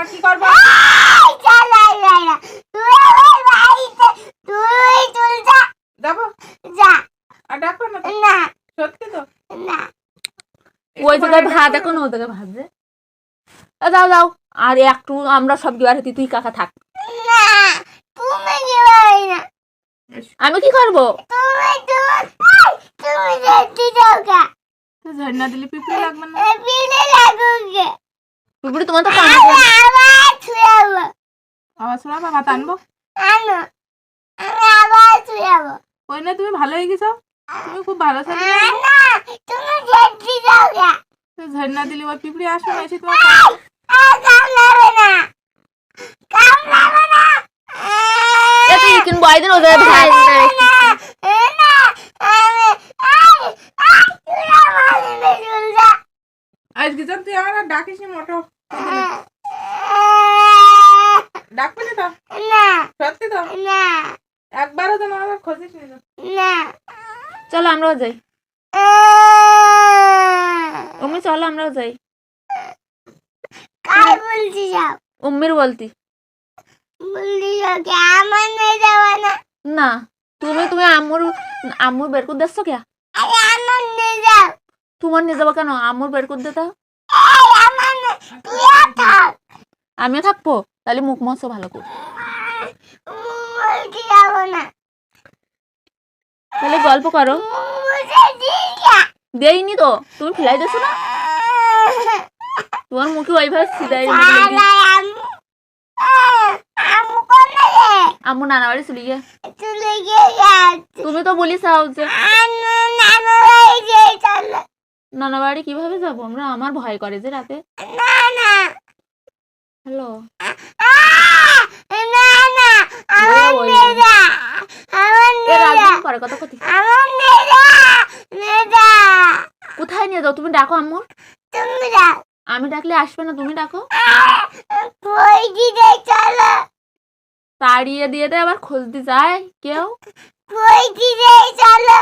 না কি করব? যা। আর না না। সত্যি তো? না। ওই ভাত এখন ওই ভাত দাও দাও আর একটু আমরা সব গিয়ে তুই কাকা থাক। না। তুমি না। আমি কি করব? তুমি তুমি ঝর্ণা দিলে পিপড়ে লাগবে না? পিপুড়ি তোমার তো আমি আবার ছুয়াবো আবার শোনা ভাত আনব ওই না তুমি ভালো হয়ে গেছো তুমি খুব ভালো ছেলে না কা তুই ঝর্ণা দিলে ওই পিঁপড়ে আসবে না এসে তোমার না না কিনবো একদিন ওই জায়গায় ভাত না না আমি আই আই তুই আমার মেজুলদা আজকে যখন তুই আমার আর ডাকিস নি মোটো। ডাকবি না তো? না। সত্যি তো? না। একবারও তো আমার খোঁজিস নি না। চলো আমরাও যাই। উম্মি চলো আমরাও যাই। কাই বলছি সব উম্মির বলতি। বলছি আমার নিয়ে না? না। তুমি তুমি আম্মুর আম্মুর বের করে দিচ্ছ কে? আরে আমার নিয়ে যাও। তোমার নিয়ে যাব কেন? আম্মুর বের করে দিতে? আমিও থাকব তাহলে মুখ মশো ভালো করে। তাহলে গল্প করো। মুঝে দিয়া দেইনি তো তুমি ফেলাই দিছো না? তোমার মুখে ওইভাবে সালা আম্মু নানা বাড়ি চলে গিয়ে। তুমি তো বলিস যে। নানু বাড়ি কীভাবে যাব? আমরা আমার ভয় করে যে রাতে। না না। হ্যালো? কোথায় নিয়ে যাও? তুমি ডাকো আম্মুর আমি ডাকলে আসবে না তুমি ডাকো। তাড়িয়ে দিয়ে দেয় আবার খুঁজতে যায় কেউ? চলো!